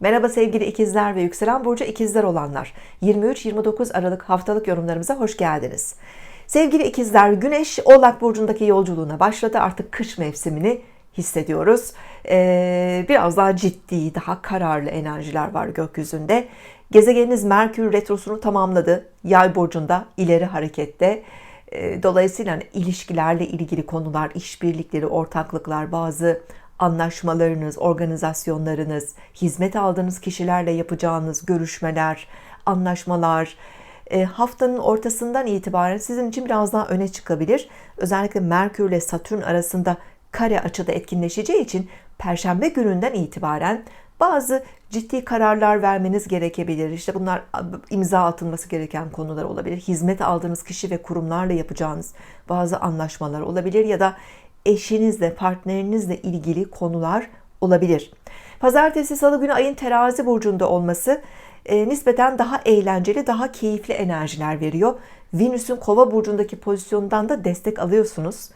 Merhaba sevgili ikizler ve yükselen burcu ikizler olanlar. 23-29 Aralık haftalık yorumlarımıza hoş geldiniz. Sevgili ikizler, Güneş Oğlak burcundaki yolculuğuna başladı. Artık kış mevsimini hissediyoruz. Ee, biraz daha ciddi, daha kararlı enerjiler var gökyüzünde. Gezegeniniz Merkür retrosunu tamamladı. Yay burcunda ileri harekette. Ee, dolayısıyla hani ilişkilerle ilgili konular, işbirlikleri, ortaklıklar, bazı anlaşmalarınız, organizasyonlarınız, hizmet aldığınız kişilerle yapacağınız görüşmeler, anlaşmalar e, haftanın ortasından itibaren sizin için biraz daha öne çıkabilir. Özellikle Merkür ile Satürn arasında kare açıda etkinleşeceği için Perşembe gününden itibaren bazı ciddi kararlar vermeniz gerekebilir. İşte bunlar imza atılması gereken konular olabilir. Hizmet aldığınız kişi ve kurumlarla yapacağınız bazı anlaşmalar olabilir ya da eşinizle, partnerinizle ilgili konular olabilir. Pazartesi, salı günü ayın terazi burcunda olması e, nispeten daha eğlenceli, daha keyifli enerjiler veriyor. Venüs'ün kova burcundaki pozisyondan da destek alıyorsunuz.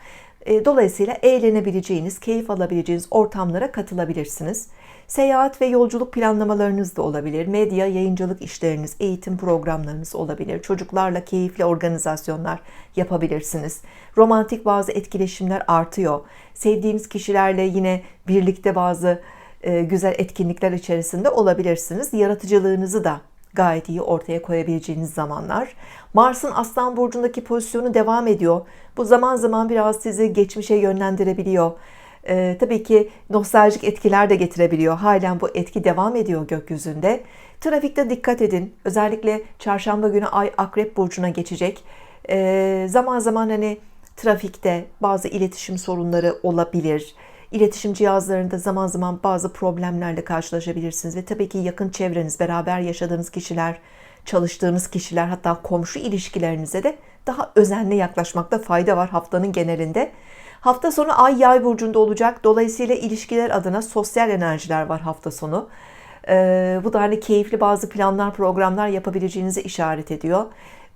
E, dolayısıyla eğlenebileceğiniz, keyif alabileceğiniz ortamlara katılabilirsiniz. Seyahat ve yolculuk planlamalarınız da olabilir. Medya, yayıncılık işleriniz, eğitim programlarınız olabilir. Çocuklarla keyifli organizasyonlar yapabilirsiniz. Romantik bazı etkileşimler artıyor. Sevdiğiniz kişilerle yine birlikte bazı e, güzel etkinlikler içerisinde olabilirsiniz. Yaratıcılığınızı da gayet iyi ortaya koyabileceğiniz zamanlar. Mars'ın Aslan burcundaki pozisyonu devam ediyor. Bu zaman zaman biraz sizi geçmişe yönlendirebiliyor. Ee, tabii ki nostaljik etkiler de getirebiliyor. Halen bu etki devam ediyor gökyüzünde. Trafikte dikkat edin. Özellikle çarşamba günü Ay Akrep burcuna geçecek. Ee, zaman zaman hani trafikte bazı iletişim sorunları olabilir. İletişim cihazlarında zaman zaman bazı problemlerle karşılaşabilirsiniz ve tabii ki yakın çevreniz, beraber yaşadığınız kişiler, çalıştığınız kişiler hatta komşu ilişkilerinize de daha özenli yaklaşmakta fayda var haftanın genelinde. Hafta sonu Ay Yay burcunda olacak. Dolayısıyla ilişkiler adına sosyal enerjiler var hafta sonu. Ee, bu da hani keyifli bazı planlar, programlar yapabileceğinizi işaret ediyor.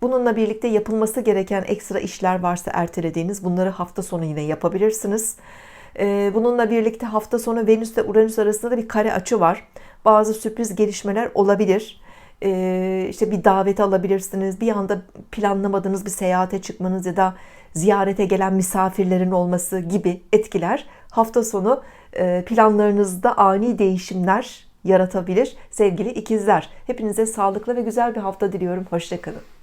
Bununla birlikte yapılması gereken ekstra işler varsa ertelediğiniz bunları hafta sonu yine yapabilirsiniz. Ee, bununla birlikte hafta sonu Venüs ile Uranüs arasında da bir kare açı var. Bazı sürpriz gelişmeler olabilir. Ee, işte bir davet alabilirsiniz. Bir anda planlamadığınız bir seyahate çıkmanız ya da ziyarete gelen misafirlerin olması gibi etkiler hafta sonu e, planlarınızda ani değişimler yaratabilir sevgili ikizler. Hepinize sağlıklı ve güzel bir hafta diliyorum. Hoşçakalın.